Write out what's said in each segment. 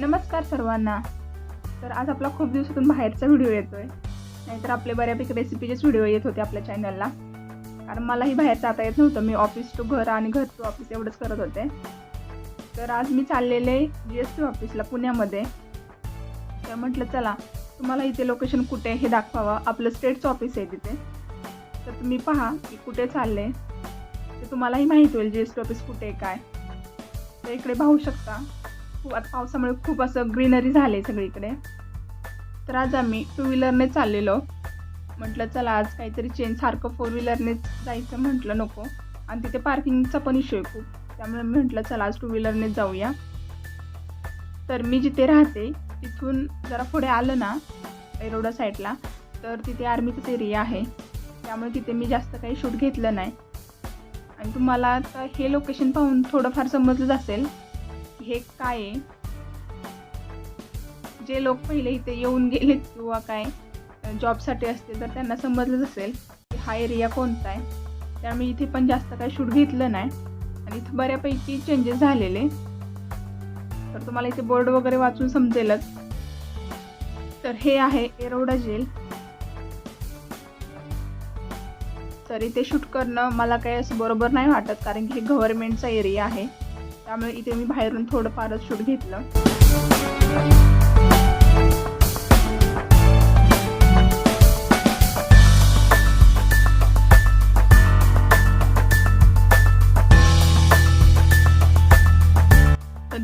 नमस्कार सर्वांना. तर आज आपला खूप दिवसातून बाहेरचा व्हिडिओ येतोय. नाहीतर आपले बऱ्यापैकी रेसिपीचेच व्हिडिओ येत होते आपल्या चॅनलला कारण मलाही बाहेर जाता येत नव्हतं. मी ऑफिस टू घर आणि घर टू ऑफिस एवढंच करत होते. तर आज मी चाललेले जी एस टी ऑफिसला पुण्यामध्ये. तर म्हटलं चला तुम्हाला इथे लोकेशन कुठे आहे हे दाखवावं. आपलं स्टेटचं ऑफिस आहे तिथे. तर तुम्ही पहा की कुठे चालले. ते तुम्हालाही माहीत होईल जी एस टी ऑफिस कुठे आहे काय. तर इकडे पाहू शकता. खूप आता पावसामुळे खूप असं ग्रीनरी झाले सगळीकडे. तर आज आम्ही टू व्हीलरने चाललेलो. म्हटलं चला आज काहीतरी चेंज सारखं फोर व्हीलरनेच जायचं म्हटलं नको. आणि तिथे पार्किंगचा पण इश्यू आहे खूप. त्यामुळे मी म्हटलं चला आज टू व्हीलरनेच जाऊया. तर मी जिथे राहते तिथून जरा पुढे आलं ना एरोडा साईडला तर तिथे आर्मीचाच एरिया आहे. त्यामुळे तिथे मी जास्त काही शूट घेतलं नाही. आणि तुम्हाला आता हे लोकेशन पाहून थोडंफार समजलंच असेल. हे काय आहे? जे लोक पहिले इथे येऊन गेलेत किंवा काय जॉबसाठी असतील तर त्यांना समजलंच असेल की हा एरिया कोणता आहे. त्यामुळे इथे पण जास्त काय शूट घेतलं नाही. आणि इथं बऱ्यापैकी चेंजेस झालेले. तर तुम्हाला इथे बोर्ड वगैरे वाचून समजेलच. तर हे आहे एरोडा जेल. तर इथे शूट करणं मला काही असं बरोबर नाही वाटत कारण की हे गव्हर्नमेंटचा एरिया आहे. त्यामुळे इथे मी बाहेरून थोडंफारच शूट घेतलं.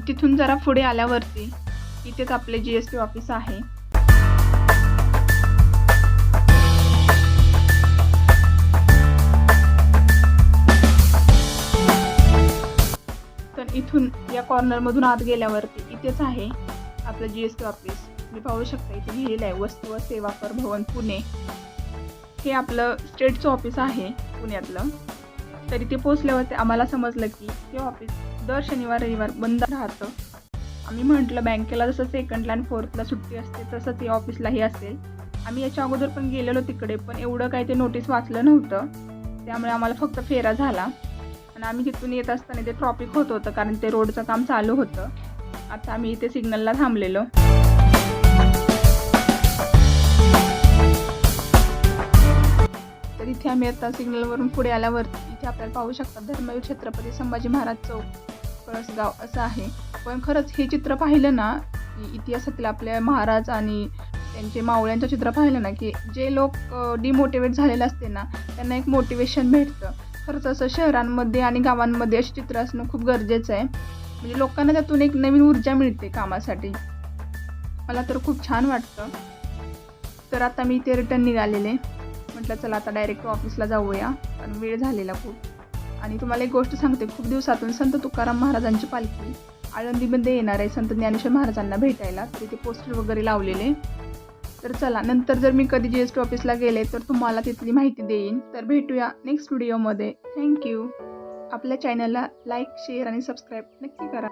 तिथून जरा पुढे आल्यावरती इथेच आपले जी एस टी ऑफिस आहे. तर इथून या कॉर्नरमधून आत गेल्यावरती इथेच आहे आपलं जी एस टी ऑफिस मी पाहू शकता इथे लिहिलेलं आहे वस्तू व सेवा कर भवन पुणे. हे आपलं स्टेटचं ऑफिस आहे पुण्यातलं. तर इथे पोचल्यावरती आम्हाला समजलं की हे ऑफिस दर शनिवार रविवार बंद राहतं. आम्ही म्हटलं बँकेला जसं सेकंडला आणि फोर्थला सुट्टी असते तसं ते ऑफिसलाही असेल. आम्ही याच्या अगोदर पण गेलेलो तिकडे पण एवढं काही ते नोटीस वाचलं नव्हतं. त्यामुळे आम्हाला फक्त फेरा झाला. आणि आम्ही तिथून येत असताना ते ट्रॉफिक होत होतं कारण ते रोडचं काम चालू होतं. आता आम्ही इथे सिग्नलला थांबलेलो. तर इथे आम्ही आता सिग्नलवरून पुढे आल्यावरती इथे आपल्याला पाहू शकता धर्मवीर छत्रपती संभाजी महाराज चौक कळसगाव असं आहे. पण खरंच हे चित्र पाहिलं ना की इतिहासातील आपल्या महाराज आणि त्यांचे मावळ्यांचं चित्र पाहिलं ना की जे लोक डिमोटिवेट झालेले असते ना त्यांना एक मोटिवेशन भेटतं. खरं तसं शहरांमध्ये आणि गावांमध्ये अशी चित्र असणं खूप गरजेचं आहे. म्हणजे लोकांना त्यातून एक नवीन ऊर्जा मिळते कामासाठी. मला तर खूप छान वाटतं. तर आता मी ते रिटर्न निघालेले. म्हटलं चला आता डायरेक्ट ऑफिसला जाऊया. कारण वेळ झालेला खूप. आणि तुम्हाला एक गोष्ट सांगते खूप दिवसातून संत तुकाराम महाराजांची पालखी आळंदीमध्ये येणार आहे. संत ज्ञानेश्वर महाराजांना भेटायला. तिथे पोस्टर वगैरे लावलेले. तर चला नंतर जर मी कधी जी एस टी ऑफिसला गेले तर तुम्हाला तिथली माहिती देईन. तर भेटूया नेक्स्ट व्हिडिओमध्ये थँक्यू आपल्या चॅनलला लाईक शेअर आणि सबस्क्राईब नक्की करा.